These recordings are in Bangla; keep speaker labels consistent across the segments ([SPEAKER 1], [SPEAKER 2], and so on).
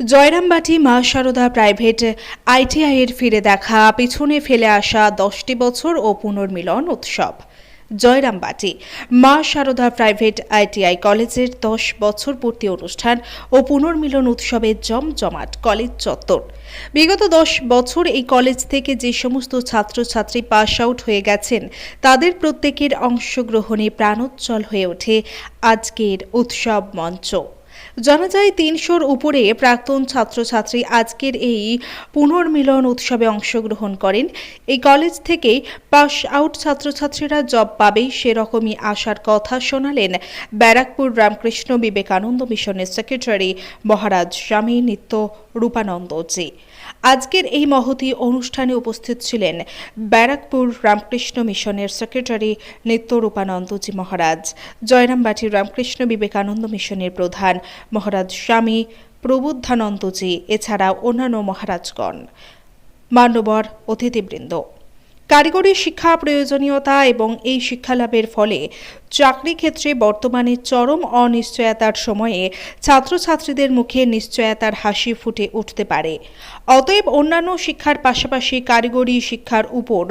[SPEAKER 1] জয়রামবাটি মা শারদা প্রাইভেট আইটিআই এর ফিরে দেখা, পিছনে ফেলে আসা দশটি বছর ও পুনর্মিলন উৎসব। জয়রামবাটি মা শারদা প্রাইভেট আইটিআই কলেজের দশ বছর পূর্তি অনুষ্ঠান ও পুনর্মিলন উৎসবে জমজমাট কলেজ চত্বর। বিগত দশ বছর এই কলেজ থেকে যে সমস্ত ছাত্রছাত্রী পাস আউট হয়ে গেছেন, তাদের প্রত্যেকের অংশগ্রহণে প্রাণোজ্জ্বল হয়ে ওঠে আজকের উৎসব মঞ্চ। জানা যায়, তিনশোর উপরে প্রাক্তন ছাত্রছাত্রী আজকের এই পুনর্মিলন উৎসবে অংশগ্রহণ করেন। এই কলেজ থেকেই পাস আউট ছাত্রছাত্রীরা জব পাবেই সেরকমই আশার কথা শোনালেন ব্যারাকপুর রামকৃষ্ণ বিবেকানন্দ মিশনের সেক্রেটারি মহারাজ স্বামী নিত্য রূপানন্দজি আজকের এই মহতি অনুষ্ঠানে উপস্থিত ছিলেন ব্যারাকপুর রামকৃষ্ণ মিশনের সেক্রেটারি নিত্য রূপানন্দজি মহারাজ জয়রামবাটির রামকৃষ্ণ বিবেকানন্দ মিশনের প্রধান মহারাজ স্বামী প্রবুদ্ধানন্দজি এছাড়া অন্যান্য মহারাজগণ। মান্যবর অতিথিবৃন্দ। কারিগরি শিক্ষা প্রয়োজনীয়তা এবং এই শিক্ষালাভের ফলে চাকরি ক্ষেত্রে বর্তমানে চরম অনিশ্চয়তার সময়ে ছাত্রছাত্রীদের মুখে নিশ্চয়তার হাসি ফুটে উঠতে পারে। অতএব অন্যান্য শিক্ষার পাশাপাশি কারিগরি শিক্ষার উপর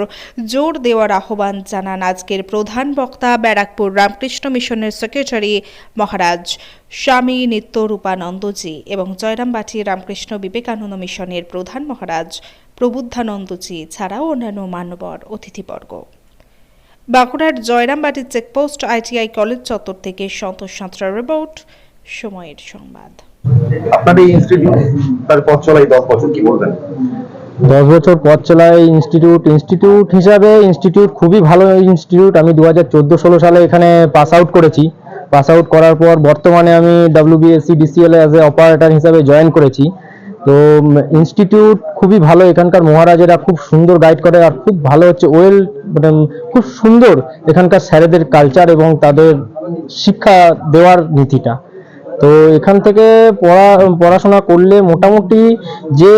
[SPEAKER 1] জোর দেওয়ার আহ্বান জানান আজকের প্রধান বক্তা ব্যারাকপুর রামকৃষ্ণ মিশনের সেক্রেটারি মহারাজ স্বামী নিত্য রূপানন্দজি এবং জয়রামবাটি রামকৃষ্ণ বিবেকানন্দ মিশনের প্রধান মহারাজ প্রবুদ্ধানন্দজি ছাড়াও অন্যান্য মান্যবর অতিথিবর্গ। বাঁকুড়ার জয়রামবাটির চেকপোস্ট আইটিআই কলেজ চত্বর থেকে সন্তোষ সাঁতরা রিপোর্ট সময়ের সংবাদ।
[SPEAKER 2] আপনার এই ইনস্টিটিউট তার পথ চলাই দশ বছর কি বলবেন?
[SPEAKER 3] দশ বছর পথ চলায় ইনস্টিটিউট ইনস্টিটিউট হিসাবে ইনস্টিটিউট খুবই ভালো ইনস্টিটিউট আমি দু হাজার চোদ্দ ষোলো সালে এখানে পাস আউট করেছি। পাস আউট করার পর বর্তমানে আমি WBSC DCL as a operator হিসাবে জয়েন করেছি। তো ইনস্টিটিউট খুবই ভালো। এখানকার মহারাজেরা খুব সুন্দর গাইড করে আর খুব ভালো হচ্ছে। ওয়েল মানে খুব সুন্দর এখানকার স্যারেদের কালচার এবং তাদের শিক্ষা দেওয়ার নীতিটা। তো এখান থেকে পড়া পড়াশোনা করলে মোটামুটি যে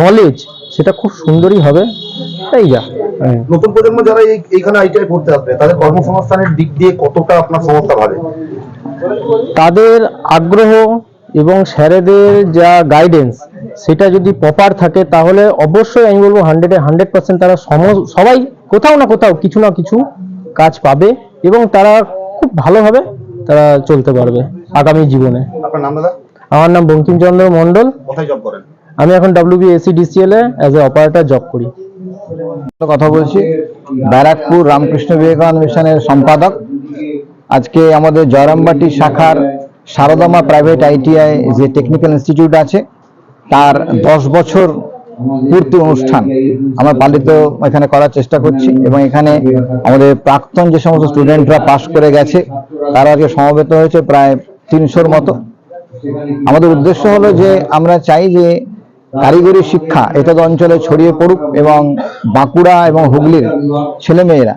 [SPEAKER 3] নলেজ সেটা খুব সুন্দরই হবে। তাই যা। হ্যাঁ।
[SPEAKER 2] নতুন প্রজন্ম যারা এইখানে আইটিআই পড়তে আসবে তাদের কর্মসংস্থানের দিক দিয়ে কতটা আপনার সংস্থা ভাবে
[SPEAKER 3] তাদের আগ্রহ এবং স্যারেদের যা গাইডেন্স সেটা যদি প্রপার থাকে তাহলে অবশ্যই আমি বলব হান্ড্রেডে হান্ড্রেড পার্সেন্ট তারা সম- সবাই কোথাও না কোথাও কিছু না কিছু কাজ পাবে এবং তারা খুব ভালোভাবে তারা চলতে পারবে আগামী জীবনে।
[SPEAKER 2] আপনার নাম দাদা?
[SPEAKER 3] আমার নাম বঙ্কিমচন্দ্র মন্ডল
[SPEAKER 2] কোথায় জব করেন?
[SPEAKER 3] আমি এখন ডাব্লিউবিএসসি ডিসিএল এ অ্যাজ এ অপারেটর জব করি।
[SPEAKER 4] কথা বলছি ব্যারাকপুর রামকৃষ্ণ বিবেকানন্দ মিশনের সম্পাদক। আজকে আমাদের জয়রামবাটি শাখার সারদামা প্রাইভেট আইটিআই যে টেকনিক্যাল ইনস্টিটিউট আছে, তার দশ বছর পূর্তি অনুষ্ঠান আমরা পালিত এখানে করার চেষ্টা করছি এবং এখানে আমাদের প্রাক্তন যে সমস্ত স্টুডেন্টরা পাশ করে গেছে, তারা আজকে সমবেত হয়েছে প্রায় তিনশোর মতো। আমাদের উদ্দেশ্য হলো যে আমরা চাই যে কারিগরি শিক্ষা এতদ অঞ্চলে ছড়িয়ে পড়ুক এবং বাঁকুড়া এবং হুগলির ছেলেমেয়েরা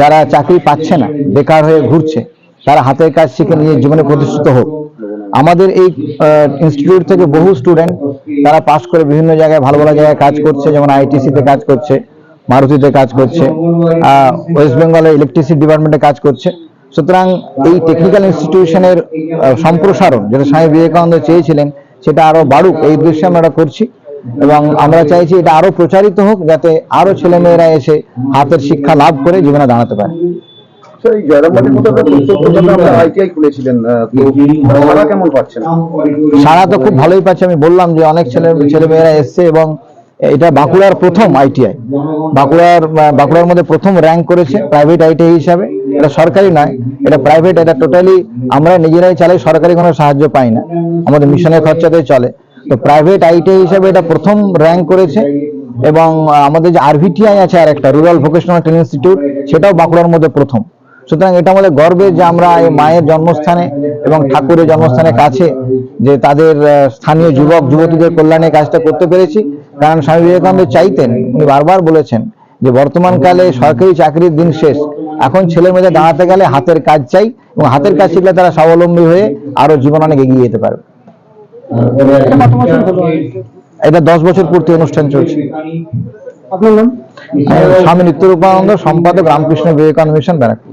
[SPEAKER 4] যারা চাকরি পাচ্ছে না, বেকার হয়ে ঘুরছে তারা হাতের কাজ শিখে নিজের জীবনে প্রতিষ্ঠিত হোক। আমাদের এই ইনস্টিটিউট থেকে বহু স্টুডেন্ট তারা পাশ করে বিভিন্ন জায়গায় ভালো ভালো জায়গায় কাজ করছে, যেমন আইটিসিতে কাজ করছে, মারুতিতে কাজ করছে ওয়েস্ট বেঙ্গলের ইলেকট্রিসিটি ডিপার্টমেন্টে কাজ করছে। সুতরাং এই টেকনিক্যাল ইনস্টিটিউশনের সম্প্রসারণ যেটা স্বামী বিবেকানন্দ চেয়েছিলেন, সেটা আরও বাড়ুক। এই উদ্দেশ্যে আমরা করছি এবং আমরা চাইছি এটা আরও প্রচারিত হোক, যাতে আরও ছেলেমেয়েরা এসে হাতের শিক্ষা লাভ করে জীবনে দাঁড়াতে পারে।
[SPEAKER 2] স্যার এই জয়রামবাটির মতো একটা উত্তর আপনারা আইটিআই খুলেছিলেন তো ভাড়া কেমন পাচ্ছেন?
[SPEAKER 4] সারা তো খুব ভালোই পাচ্ছে আমি বললাম যে অনেক ছেলে ছেলেমেয়েরা এসছে এবং এটা বাঁকুড়ার প্রথম আইটিআই বাঁকুড়ার বাঁকুড়ার মধ্যে প্রথম র্যাঙ্ক করেছে প্রাইভেট আইটিআই হিসাবে। এটা সরকারি নয় এটা প্রাইভেট এটা টোটালি আমরা নিজেরাই চালাই সরকারি কোনো সাহায্য পাই না। আমাদের মিশনের খরচাতেই চলে। তো প্রাইভেট আইটিআই হিসাবে এটা প্রথম র্যাঙ্ক করেছে এবং আমাদের যে আরভিটিআই আছে আর একটা রুরাল ভোকেশনাল ট্রেনিং ইনস্টিটিউট সেটাও বাঁকুড়ার মধ্যে প্রথম। সুতরাং এটা আমাদের গর্বের যে আমরা এই মায়ের জন্মস্থানে এবং ঠাকুরের জন্মস্থানের কাছে যে তাদের স্থানীয় যুবক যুবতীদের কল্যাণে কাজটা করতে পেরেছি। কারণ স্বামী বিবেকানন্দ চাইতেন উনি বারবার বলেছেন যে বর্তমানকালে সরকারি চাকরির দিন শেষ। এখন ছেলে মেয়েদের দাঁড়াতে গেলে হাতের কাজ চাই এবং হাতের কাজ শিখলে তারা স্বাবলম্বী হয়ে আরও জীবন অনেক এগিয়ে যেতে পারবে। এটা দশ বছর পূর্তি অনুষ্ঠান চলছে। স্বামী নিত্যরূপানন্দ সম্পাদক রামকৃষ্ণ বিবেকানন্দ মিশন ব্যারাকপুর।